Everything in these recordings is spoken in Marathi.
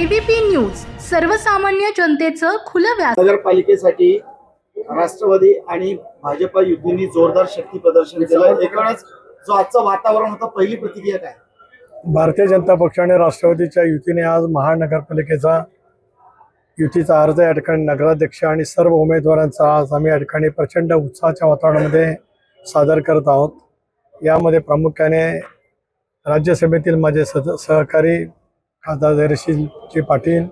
एबीपी न्यूज सर्वसामान्य जनतेचं खुलं व्यास नगरपालिकेसाठी राष्ट्रवादी आणि भाजपा युतीने जोरदार शक्ती प्रदर्शन केलं एकूणच जो आजचं वातावरण होतं पहिली प्रतिक्रिया काय? भारतीय जनता पक्ष आणि राष्ट्रवादीच्या युतीने आज महानगरपालिकेचा युतीचा अर्ज या ठिकाणी नगराध्यक्ष आणि सर्व उमेदवारांचा आज आम्ही या ठिकाणी प्रचंड उत्साहाच्या वातावरणामध्ये सादर करत आहोत. यामध्ये प्रामुख्याने राज्यसभेतील माझे सद सहकारी खासदार धैर्यशीलजी पाटील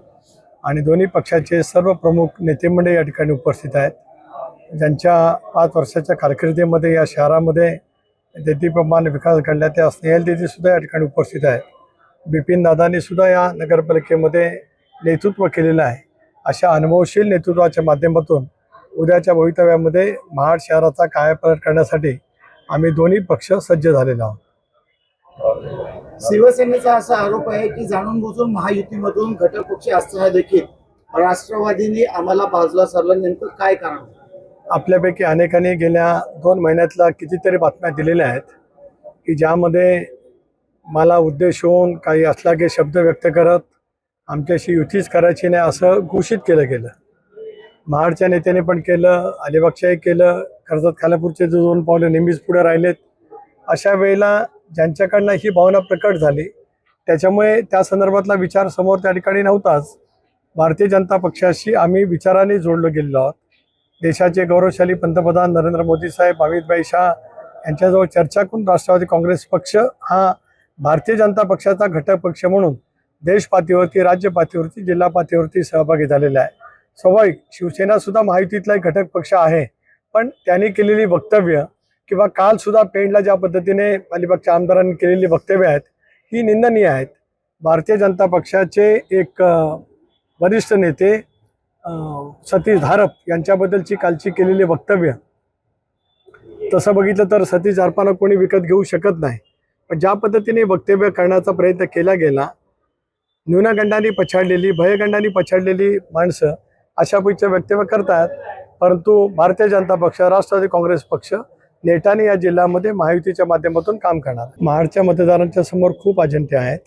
आणि दोन्ही पक्षाचे सर्व प्रमुख नेतेमंडळी या ठिकाणी उपस्थित आहेत. ज्यांच्या पाच वर्षाच्या कारकिर्दीमध्ये या शहरामध्ये देतीप्रमाण विकास घडला त्या स्नेहल दिदीसुद्धा या ठिकाणी उपस्थित आहेत. बिपिन दादानीसुद्धा या नगरपालिकेमध्ये नेतृत्व केलेलं आहे. अशा अनुभवशील नेतृत्वाच्या माध्यमातून उद्याच्या भवितव्यामध्ये महाड शहराचा कायापालट करण्यासाठी आम्ही दोन्ही पक्ष सज्ज झालेलो आहोत. शिवसेनेचा असा आरोप आहे की जाणून बुजून महायुतीमधून घटक पक्ष असताना देखील राष्ट्रवादीने आम्हाला बाजूला सरलं. नेमकं काय कारण? आपल्यापैकी अनेकांनी गेल्या दोन महिन्यातल्या कितीतरी बातम्या दिलेल्या आहेत की ज्यामध्ये मला उद्देश होऊन काही असला की शब्द व्यक्त करत आमच्याशी युतीच करायची नाही असं घोषित केलं गेलं. महाडच्या नेत्याने पण केलं अलिबागच्याही केलं कर्जत खालापूरचे जे दोन पावले नेहमीच पुढे राहिलेत. अशा वेळेला ज्यांच्याकडनं ही भावना प्रकट झाली त्याच्यामुळे त्या संदर्भातला विचार समोर त्या ठिकाणी नव्हताच. भारतीय जनता पक्षाशी आम्ही विचाराने जोडलो गेलेलो आहोत. देशाचे गौरवशाली पंतप्रधान नरेंद्र मोदी साहेब अमितभाई शाह यांच्याजवळ चर्चा करून राष्ट्रवादी काँग्रेस पक्ष हा भारतीय जनता पक्षाचा घटक पक्ष म्हणून देश पातळीवरती राज्य पातळीवरती जिल्हा पातळीवरती सहभागी झालेला आहे. स्वाभाविक शिवसेनासुद्धा महायुतीतला एक घटक पक्ष आहे पण त्यांनी केलेली वक्तव्य किंवा काल सुद्धा पेंडला ज्या पद्धतीने अलिबागच्या आमदारांनी केलेली वक्तव्य आहेत ही निंदनीय आहेत. भारतीय जनता पक्षाचे एक वरिष्ठ नेते सतीश धारप यांच्याबद्दलची कालची केलेली वक्तव्य. तसं बघितलं तर सतीश धारपाला कोणी विकत घेऊ शकत नाही. पण ज्या पद्धतीने वक्तव्य करण्याचा प्रयत्न केला गेला न्यूनगंडाने पछाडलेली भयगंडाने पछाडलेली माणसं अशा पैकी वक्तव्य करतात. परंतु भारतीय जनता पक्ष राष्ट्रवादी काँग्रेस पक्ष नेटाने या जिल्ह्यामध्ये महायुतीच्या माध्यमातून काम करणार महाडच्या मतदारांच्या समोर खूप अजंते आहेत.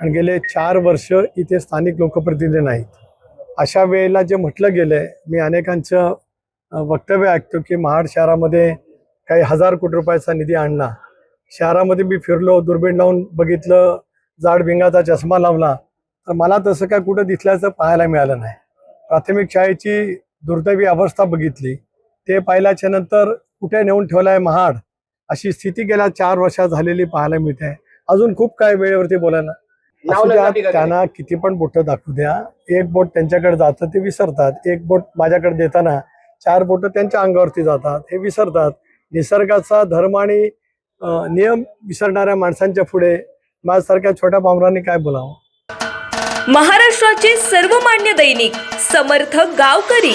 आणि गेले चार वर्ष इथे स्थानिक लोकप्रतिनिधी नाहीत. अशा वेळेला जे म्हटलं गेलंय मी अनेकांचं वक्तव्य ऐकतो की महाड शहरामध्ये काही हजार कोटी रुपयाचा निधी आणला. शहरामध्ये मी फिरलो दुर्बीण लावून बघितलं जाड भिंगाचा चष्मा लावला. तर मला तसं काय कुठं दिसल्याचं पाहायला मिळालं नाही. प्राथमिक शाळेची दुर्दैवी अवस्था बघितली. ते पाहिल्याच्या नंतर कुठे नेऊन ठेवलं आहे महाड? अशी स्थिती गेल्या चार वर्षात झालेली पाहायला मिळते. अजून खूप काय वेळेवरती बोलायला. त्यांना किती पण बोटं दाखवू द्या. एक बोट त्यांच्याकडे जातं ते विसरतात. एक बोट माझ्याकडे देताना चार बोटं त्यांच्या अंगावरती जातात. हे विसरतात. निसर्गाचा धर्म आणि नियम विसरणाऱ्या माणसांच्या पुढे माझ्यासारख्या छोट्या पामरांनी काय बोलावं? महाराष्ट्राचे सर्वमान्य दैनिक समर्थ गावकरी.